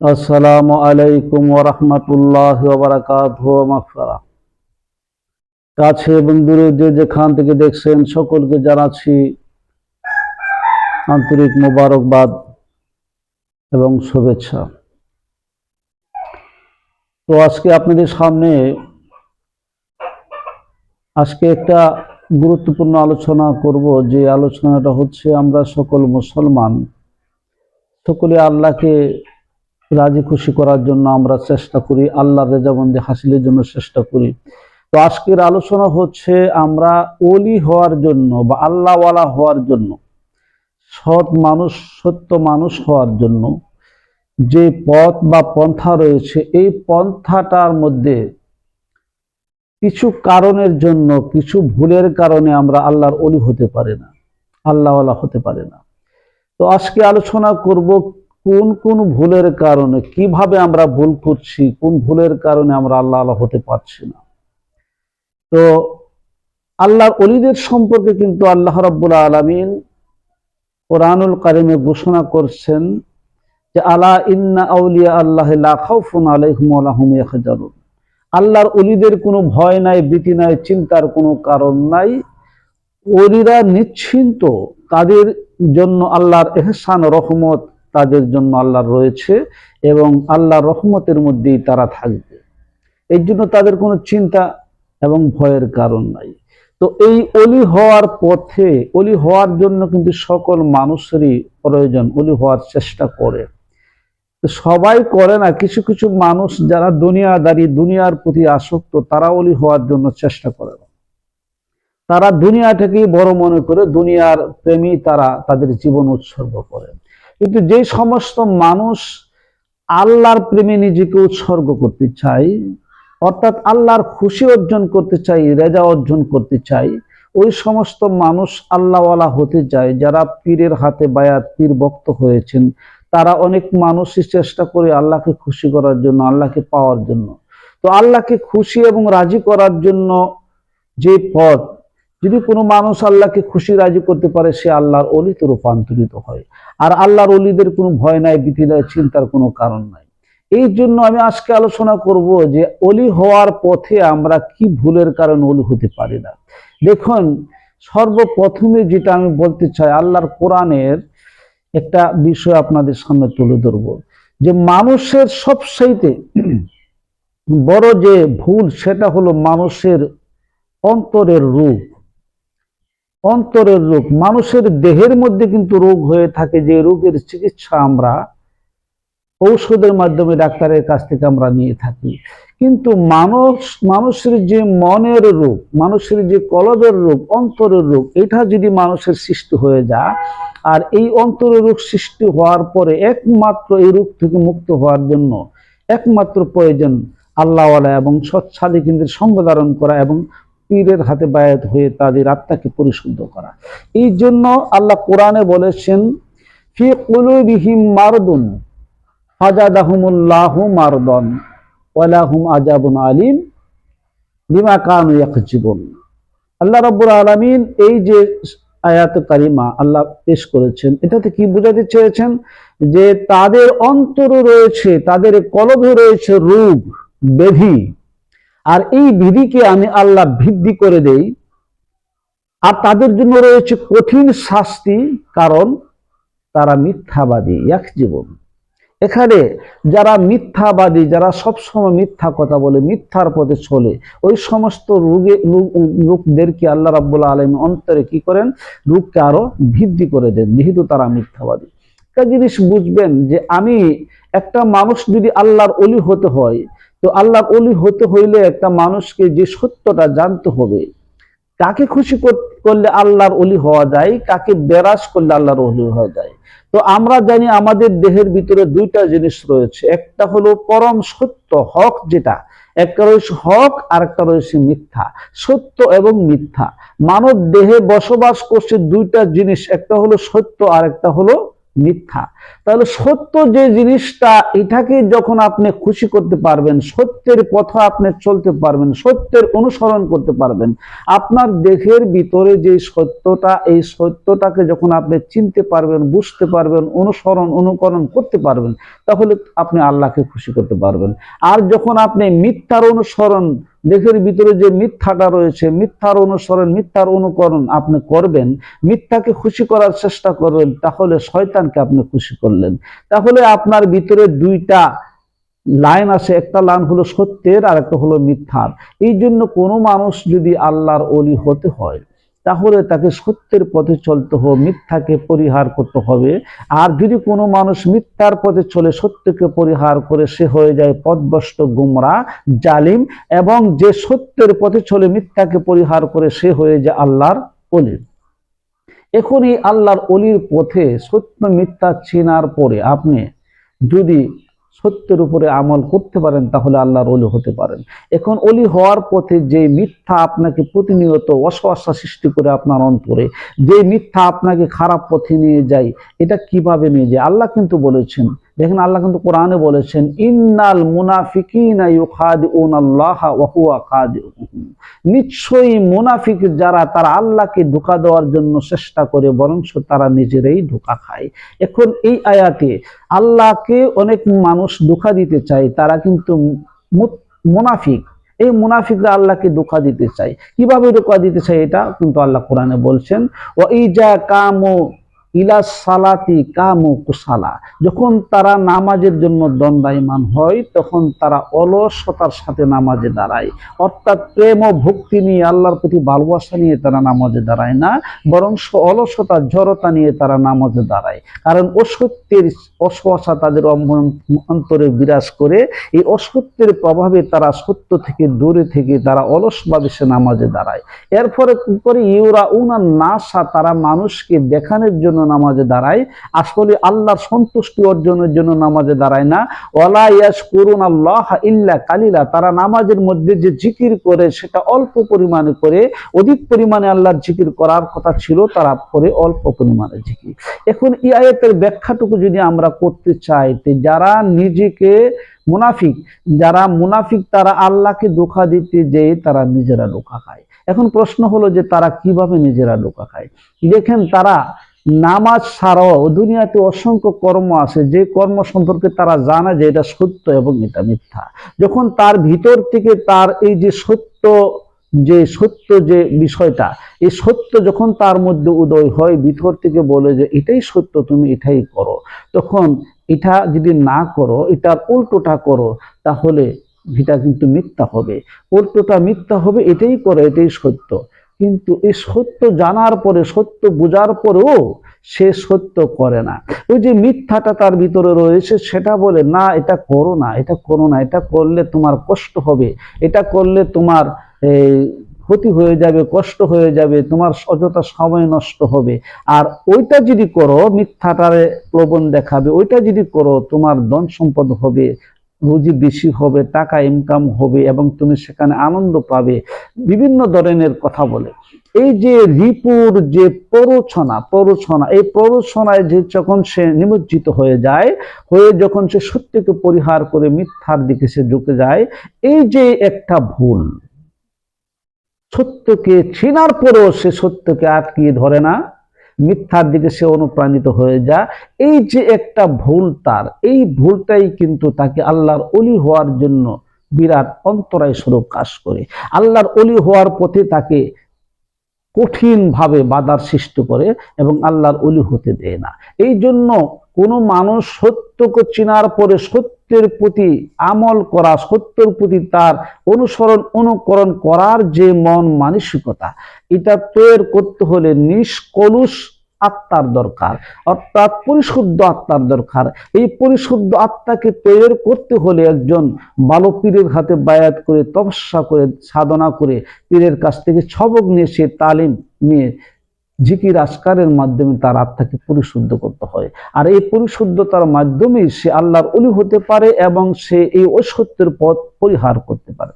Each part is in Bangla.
আসসালামু আলাইকুম ওরহমতুল্লাহ মাগফিরা কাছে এবং দূরে যে যেখান থেকে দেখছেন সকলকে জানাচ্ছি আন্তরিক মোবারকবাদ এবং শুভেচ্ছা। তো আজকে আপনাদের সামনে আজকে একটা গুরুত্বপূর্ণ আলোচনা করব, যে আলোচনাটা হচ্ছে আমরা সকল মুসলমান, সকলে আল্লাহকে রাজি খুশি করার জন্য আমরা চেষ্টা করি, আল্লাহর রেজাবন্দি হাসিলের জন্য চেষ্টা করি। তো আজকের আলোচনা হচ্ছে আমরা অলি হওয়ার জন্য বা আল্লাহওয়ালা হওয়ার জন্য, সৎ মানুষ, সত্য মানুষ হওয়ার জন্য যে পথ বা পন্থা রয়েছে, এই পন্থাটার মধ্যে কিছু কারণের জন্য, কিছু ভুলের কারণে আমরা আল্লাহর অলি হতে পারে না, আল্লাহওয়ালা হতে পারে না। তো আজকে আলোচনা করব কোন কোন ভুলের কারণে, কীভাবে আমরা ভুল করছি, কোন ভুলের কারণে আমরা আল্লাহ আল্লাহ হতে পারছি না। তো আল্লাহর অলিদের সম্পর্কে কিন্তু আল্লাহ রাব্বুল আলামিন কোরআনুল কারিমে ঘোষণা করছেন যে, আলা ইন্না আউলিয়া আল্লাহ লা খাউফুন আলাইহিম ওয়া লাহুম ইয়াহজানুন আল্লাহর অলিদের কোনো ভয় নাই, ভীতি নাই, চিন্তার কোনো কারণ নাই। অলিরা নিশ্চিন্ত তাদের জন্য আল্লাহর এহসান, রহমত তাদের জন্য আল্লাহর রয়েছে এবং আল্লাহর রহমতের মধ্যেই তারা থাকবে। এই জন্য তাদের কোনো চিন্তা এবং ভয়ের কারণ নাই। তো এই অলি হওয়ার পথে, অলি হওয়ার জন্য কিন্তু সকল মানুষেরই প্রয়োজন, অলি হওয়ার চেষ্টা করে। সবাই করে না, কিছু কিছু মানুষ যারা দুনিয়াদারি, দুনিয়ার প্রতি আসক্ত, তারা অলি হওয়ার জন্য চেষ্টা করে না। তারা দুনিয়াটাকেই বড় মনে করে দুনিয়ার প্রেমী তারা তাদের জীবন উৎসর্গ করে। কিন্তু যে সমস্ত মানুষ আল্লাহর প্রেমে নিজেকে উৎসর্গ করতে চাই অর্থাৎ আল্লাহর খুশি অর্জন করতে চাই রেজা অর্জন করতে চাই ওই সমস্ত মানুষ আল্লাহওয়ালা হতে চায়, যারা পীরের হাতে বায়াত, পীর বক্ত হয়েছেন, তারা অনেক মানুষই চেষ্টা করে আল্লাহকে খুশি করার জন্য, আল্লাহকে পাওয়ার জন্য। তো আল্লাহকে খুশি এবং রাজি করার জন্য যে পথ যদি কোনো মানুষ আল্লাহকে খুশি রাজি করতে পারে, সে আল্লাহর অলিতে রূপান্তরিত হয়। আর আল্লাহর অলিদের কোনো ভয় নাই, ভীতি নাই, চিন্তার কোনো কারণ নাই। এই জন্য আমি আজকে আলোচনা করব যে অলি হওয়ার পথে আমরা কি ভুলের কারণে অলি হতে পারি না। দেখুন, সর্বপ্রথমে যেটা আমি বলতে চাই, আল্লাহর কোরআনের একটা বিষয় আপনাদের সামনে তুলে ধরব। যে মানুষের সব সবসাইতে বড় যে ভুল, সেটা হলো মানুষের অন্তরের রূপ। অন্তরের রোগ, মানুষের দেহের মধ্যে কিন্তু রোগ হয়ে থাকে যে রোগের চিকিৎসা আমরা ঔষধের মাধ্যমে ডাক্তারের কাছ থেকে আমরা নিয়ে থাকি। কিন্তু মানুষ, মানুষের যে মনের রোগ, মানুষের যে কলবের রোগ, অন্তরের রোগ, এটা যদি মানুষের সৃষ্টি হয়ে যায়, আর এই অন্তরের রোগ সৃষ্টি হওয়ার পরে একমাত্র এই রোগ থেকে মুক্ত হওয়ার জন্য একমাত্র প্রয়োজন আল্লাহওয়ালা এবং কিন্তু সঙ্গ ধারণ করা এবং পীরের হাতে বায়াত হয়ে তাদের আত্মাকে পরিশুদ্ধ করা। এই জন্য আল্লাহ কোরআনে বলেছেন, ফি কুলুবিহিম মারদুন, ফাজাদাহুমুল্লাহু মারদন, ওয়ালাহুম আজাবুন আলিম বিমা কানু ইয়াকজিবুন। আল্লাহ রাব্বুল আলামিন এই যে আয়াত কারিমা আল্লাহ পেশ করেছেন, এটাতে কি বোঝাতে চেয়েছেন? যে তাদের অন্তরে রয়েছে, তাদের কলবে রয়েছে রূপ, বেধি আর এই বিধিকে আমি আল্লাহ ভিদ্ধি করে দেই। আর তাদের জন্য রয়েছে কঠিন শাস্তি, কারণ তারা মিথ্যাবাদী এক জীবন এখানে যারা মিথ্যাবাদী, যারা সবসময় মিথ্যা কথা বলে, মিথ্যার পথে চলে, ওই সমস্ত রোগে লোকদেরকে আল্লাহ রাবুল আলম অন্তরে কি করেন? রূপকে আরও বৃদ্ধি করে দেন, যেহেতু তারা মিথ্যাবাদী। একটা জিনিস বুঝবেন যে আমি একটা মানুষ যদি আল্লাহর অলি হতে হয় তো আল্লাহর অলি হতে হইলে একটা মানুষকে যে সত্যটা জানতে হবে, কাকে খুশি করলে আল্লাহর অলি হওয়া যায়, কাকে বেরাস করলে আল্লাহর অলি হওয়া যায়। তো আমরা জানি আমাদের দেহের ভিতরে দুইটা জিনিস রয়েছে, একটা হলো পরম সত্য হক যেটা, একটা রয়েছে হক আর একটা রয়েছে মিথ্যা, সত্য এবং মিথ্যা। মানব দেহে বসবাস করছে দুইটা জিনিস, একটা হলো সত্য আর একটা হলো মিথ্যা। তাহলে সত্য যে জিনিসটা, এটাকে যখন আপনি খুশি করতে পারবেন, সত্যের পথে আপনি চলতে পারবেন, সত্যের অনুসরণ করতে পারবেন, আপনার দেহের ভিতরে যে সত্যটা, এই সত্যটাকে যখন আপনি চিনতে পারবেন, বুঝতে পারবেন, অনুসরণ, অনুকরণ করতে পারবেন, তাহলে আপনি আল্লাহকে খুশি করতে পারবেন। আর যখন আপনি মিথ্যার অনুসরণ দেহের ভিতরে যে মিথ্যাটা রয়েছে, মিথ্যার অনুসরণ, মিথ্যার অনুকরণ আপনি করবেন, মিথ্যাকে খুশি করার চেষ্টা করবেন, তাহলে শয়তানকে আপনি খুশি করলেন। তাহলে আপনার ভিতরে দুইটা লাইন আছে, একটা লাইন হলো সত্যের আর একটা হলো মিথ্যার। এই জন্য কোনো মানুষ যদি আল্লাহর অলি হতে হয় তাহলে তাকে সত্যের পথে চলতে হবে, মিথ্যাকে পরিহার করতে হবে। আর যদি কোনো মানুষ মিথ্যার পথে চলে, সত্যকে পরিহার করে সে হয়ে যায় পদভষ্ট গুমরা, জালিম এবং যে সত্যের পথে চলে, মিথ্যাকে পরিহার করে সে হয়ে যায় আল্লাহর অলি এখন এই আল্লাহর অলির পথে সত্য মিথ্যা চেনার পরে আপনি যদি সত্যের উপরে আমল করতে পারেন, তাহলে আল্লাহর অলি হতে পারেন। এখন অলি হওয়ার পথে যে মিথ্যা আপনাকে প্রতিনিয়ত অসহসা সৃষ্টি করে আপনার অন্তরে, যে মিথ্যা আপনাকে খারাপ পথে নিয়ে যায়, এটা কীভাবে নিয়ে যায়? আল্লাহ কিন্তু বলেছেন দেখেন আল্লাহ কিন্তু কোরআনে বলেছেন, ইন্নাল মুনাফিকিনা আল্লাহ নিশ্চয়ই মুনাফিক যারা তারা আল্লাহকে ধোঁকা দেওয়ার জন্য চেষ্টা করে বরং তারা নিজেরাই ধোঁকা খায়। এখন এই আয়াতে আল্লাহকে অনেক মানুষ ধোঁকা দিতে চায়, তারা কিন্তু মুনাফিক। এই মুনাফিকরা আল্লাহকে ধোঁকা দিতে চায়। কীভাবে ধোঁকা দিতে চায় এটা কিন্তু আল্লাহ কোরআনে বলছেন ও ইজা কামো ইলা সালাতি কামু কুসালা। যখন তারা নামাজের জন্য দণ্ডায়মান হয়, তখন তারা অলসতার সাথে নামাজে দাঁড়ায়। অর্থাৎ প্রেম ও ভক্তি নিয়ে আল্লাহর প্রতি ভালোবাসা নিয়ে তারা নামাজে দাঁড়ায় না বরং অলসতা, জড়তা নিয়ে তারা নামাজে দাঁড়ায়। কারণ অসত্যের অসহসা তাদের অন্তরে বিরাজ করে। এই অসত্যের প্রভাবে তারা সত্য থেকে দূরে থেকে তারা অলসভাবে সে নামাজে দাঁড়ায়। এরপরে করে? ইউরা উনার নাসা, তারা মানুষকে দেখানোর জন্য নামাজে দাঁড়ায়। আসলে আল্লাহর সন্তুষ্টি অর্জনের জন্য নামাজে দাঁড়ায় না। ওয়ালা ইয়াস করুন আল্লাহ ইল্লা কালিলা। তারা নামাজের মধ্যে যে জিকির করে, সেটা অল্প পরিমাণে করে, অধিক পরিমাণে আল্লাহর জিকির করার কথা ছিল, তারা করে অল্প পরিমাণে জিকির। এখন এই আয়াতের ব্যাখ্যাটুকু যদি আমরা করতে চাই যারা নিজেকে মুনাফিক, যারা মুনাফিক, তারা আল্লাহকে ধোঁকা দিতে যেয়ে তারা নিজেরা ধোঁকা খায়। এখন প্রশ্ন হলো যে তারা কীভাবে নিজেরা ধোঁকা খায়? দেখেন তারা নামাজ ছাড়াও দুনিয়াতে অসংখ্য কর্ম আছে, যে কর্ম সম্পর্কে তারা জানে যে এটা সত্য এবং এটা মিথ্যা। যখন তার ভিতর থেকে তার এই যে সত্য যে সত্য যে বিষয়টা, এই সত্য যখন তার মধ্যে উদয় হয়, ভিতর থেকে বলে যে এটাই সত্য, তুমি এটাই করো। তখন এটা যদি না করো, এটার উল্টোটা করো, তাহলে এটা কিন্তু মিথ্যা হবে। উল্টোটা মিথ্যা হবে, এটাই করো, এটাই সত্য। কিন্তু এই সত্য জানার পরে, সত্য বোঝার পরেও সে সত্য করে না। ওই যে মিথ্যাটা তার ভিতরে রয়েছে, সেটা বলে, না, এটা করো না, এটা করো না, এটা করলে তোমার কষ্ট হবে, এটা করলে তোমার ক্ষতি হয়ে যাবে, কষ্ট হয়ে যাবে, তোমার অযথা সময় নষ্ট হবে। আর ওইটা যদি করো, মিথ্যাটারে প্রবণ দেখাবে, ওইটা যদি করো, তোমার ধন সম্পদ হবে রুজি বেশি হবে, টাকা ইনকাম হবে এবং তুমি সেখানে আনন্দ পাবে। বিভিন্ন ধরনের কথা বলে। এই যে রিপুর যে প্ররোচনা প্ররোচনা, এই প্ররোচনায় যে যখন সে নিমজ্জিত হয়ে যায়, হয়ে যখন সে সত্যকে পরিহার করে মিথ্যার দিকে সে ঝুঁকে যায়, এই যে একটা ভুল, সত্যকে চেনার পরেও সে সত্যকে আটকিয়ে ধরে না। মিথ্যার দিকে সে অনুপ্রাণিত হয়ে যায়। এই যে একটা ভুল তার, এই ভুলটাই কিন্তু তাকে আল্লাহর অলি হওয়ার জন্য বিরাট অন্তরায় স্বরূপ কাজ করে। আল্লাহর অলি হওয়ার পথে তাকে কঠিনভাবে বাধার সৃষ্টি করে এবং আল্লাহর অলি হতে দেয় না। এই জন্য কোনো মানুষ সত্যকে চেনার পরে সত্যের প্রতি আমল করা, সত্যের প্রতি তার অনুসরণ, অনুকরণ করার যে মন মানসিকতা, এটা তৈরি করতে হলে নিষ্কলুষ আত্মার দরকার। অর্থাৎ পরিশুদ্ধ আত্মার দরকার। এই পরিশুদ্ধ আত্মাকে তৈরি করতে হলে একজন ভালো পীরের হাতে বায়াত করে, তপস্যা করে, সাধনা করে, পীরের কাছ থেকে ছবক নিয়ে সে তালিম নিয়ে জিকির আসকারের মাধ্যমে তার আত্মাকে পরিশুদ্ধ করতে হয়। আর এই পরিশুদ্ধতার মাধ্যমেই সে আল্লাহর অলি হতে পারে এবং সে এই অসত্যের পথ পরিহার করতে পারে।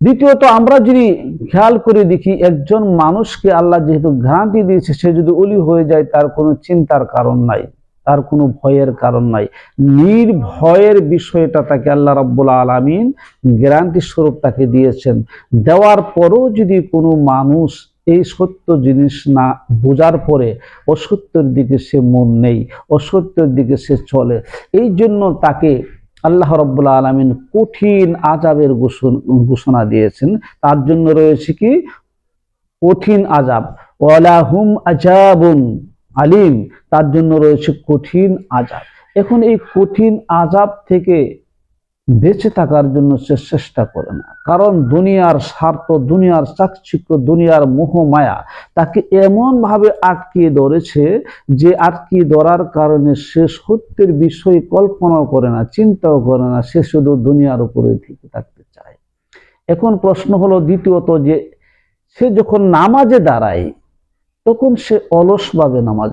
দ্বিতীয়ত, আমরা যদি খেয়াল করে দেখি, একজন মানুষকে আল্লাহ যেহেতু গ্যারান্টি দিয়েছে, সে যদি অলি হয়ে যায়, তার কোনো চিন্তার কারণ নাই, তার কোনো ভয়ের কারণ নাই। নির্ভয়ের বিষয়টা তাকে আল্লাহ রাব্বুল আলামিন গ্যারান্টি স্বরূপ তাকে দিয়েছেন। দেওয়ার পরও যদি কোনো মানুষ এই সত্য জিনিস না বোঝার পরে অসত্যের দিকে সে মন নেই, অসত্যের দিকে সে চলে। এই জন্য তাকে আল্লাহ রব্বুল আলমিন কঠিন আজাবের ঘোষণা দিয়েছেন। তার জন্য রয়েছে কি? কঠিন আজাব ওয়ালাহুম আজাবুন আলিম। তার জন্য রয়েছে কঠিন আজাব এখন এই কঠিন আজাব থেকে বেঁচে থাকার জন্য সে চেষ্টা করে না। কারণ দুনিয়ার স্বার্থ, দুনিয়ার চাকচিক্য, দুনিয়ার মোহ মায়া তাকে এমন ভাবে আটকিয়ে ধরেছে যে আটকিয়ে ধরার কারণে সে সত্যের বিষয় কল্পনাও করে না, চিন্তাও করে না, সে শুধু দুনিয়ার উপরে থেকে থাকতে চায়। এখন প্রশ্ন হলো দ্বিতীয়ত যে সে যখন নামাজে দাঁড়ায়, তখন সে অলসভাবে নামাজ